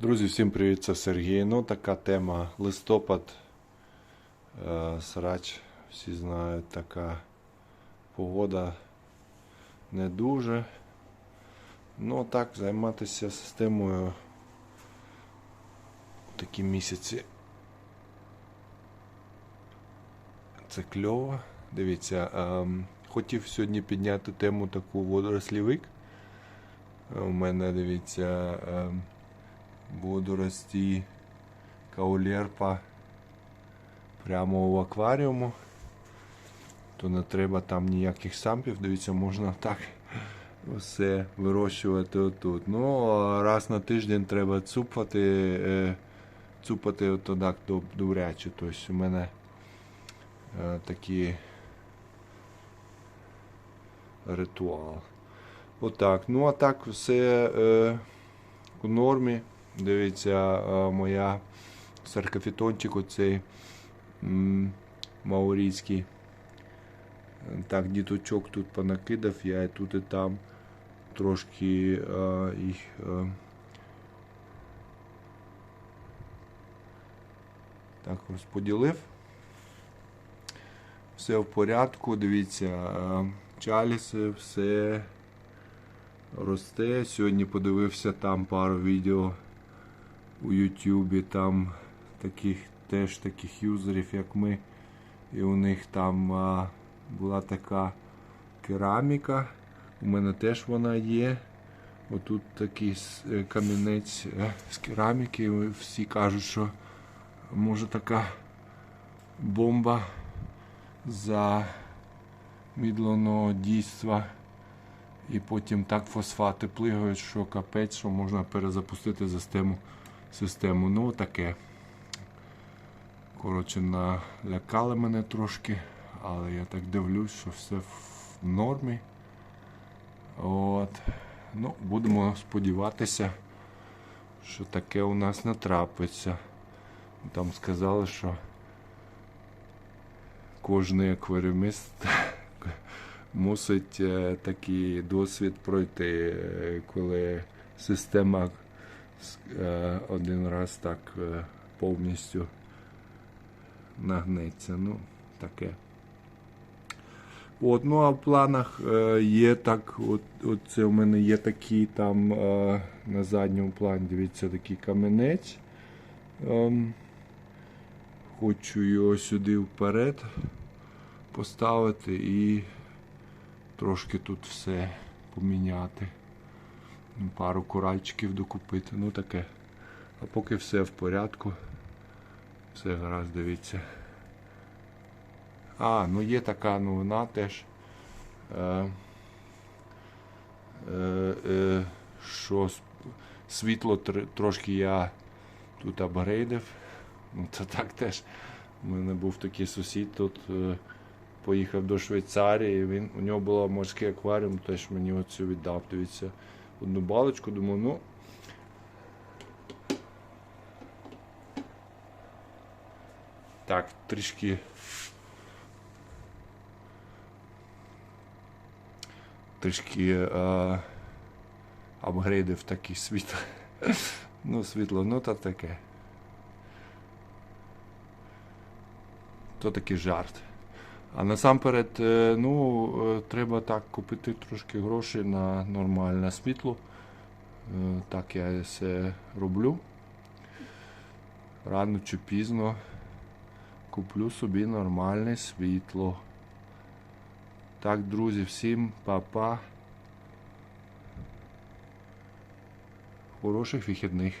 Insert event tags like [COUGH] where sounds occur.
Друзі, всім привіт, це Сергій. Ну, така тема листопад. Е, Срач, всі знають, така погода не дуже. Ну, так, займатися системою у такі місяці. Це кльово. Дивіться, ем, хотів сьогодні підняти тему таку водорослівик. Е, У мене, дивіться, ем, водорості каулерпа прямо в акваріуму. То не треба там ніяких сампів. Дивіться, можна так все вирощувати отут. Ну, раз на тиждень треба цупати, е, цупати ото так добряче. Тобто у мене е, такий ритуал. Отак. Ну, а так все е, у нормі. Дивіться, е, моя саркофітончик оцей м, маорійський. Е, Так, діточок тут понакидав, я і тут і там трошки е, їх. Е, так розподілив. Все в порядку, дивіться, чаліси, все росте. Сьогодні подивився там пару відео у Ютубі, там таких теж таких юзерів, як ми. І у них там а, була така кераміка. У мене теж вона є. Отут такий е, камінець е, з кераміки. Всі кажуть, що може така бомба замідленого дійства. І потім так фосфати плигають, що капець, що можна перезапустити систему. Систему. Ну, таке. Коротше, налякали мене трошки, але я так дивлюсь, що все в нормі. От. Ну, будемо сподіватися, що таке у нас не трапиться. Там сказали, що кожний акваріуміст [LAUGHS] мусить е, такий досвід пройти, е, коли система один раз так е, повністю нагнеться. Ну, таке. От, ну а в планах е, є так, от, от це у мене є такий там е, на задньому плані, дивіться, такий каменець. Ем, хочу його сюди вперед поставити і трошки тут все поміняти. Ну, Пару коральчиків докупити. Ну таке. А поки все в порядку. Все гаразд, дивіться. А, ну є така новина теж. Е, е, е, що світло тр- трошки я тут апгрейдив. Ну, це так теж. У мене був такий сусід тут. Е, поїхав до Швейцарії. Він, у нього був морський акваріум, теж мені оцю віддав. Дивіться, одну балочку, думаю, ну. Так, трішки. Трішки е, апгрейдив такий світло. [LAUGHS] ну, світло, ну та таке. То такий жарт. А насамперед, е, ну, е, треба так купити трошки грошей на нормальне світло. Е, Так я це роблю. Рано чи пізно куплю собі нормальне світло. Так, друзі, всім па-па. Хороших вихідних.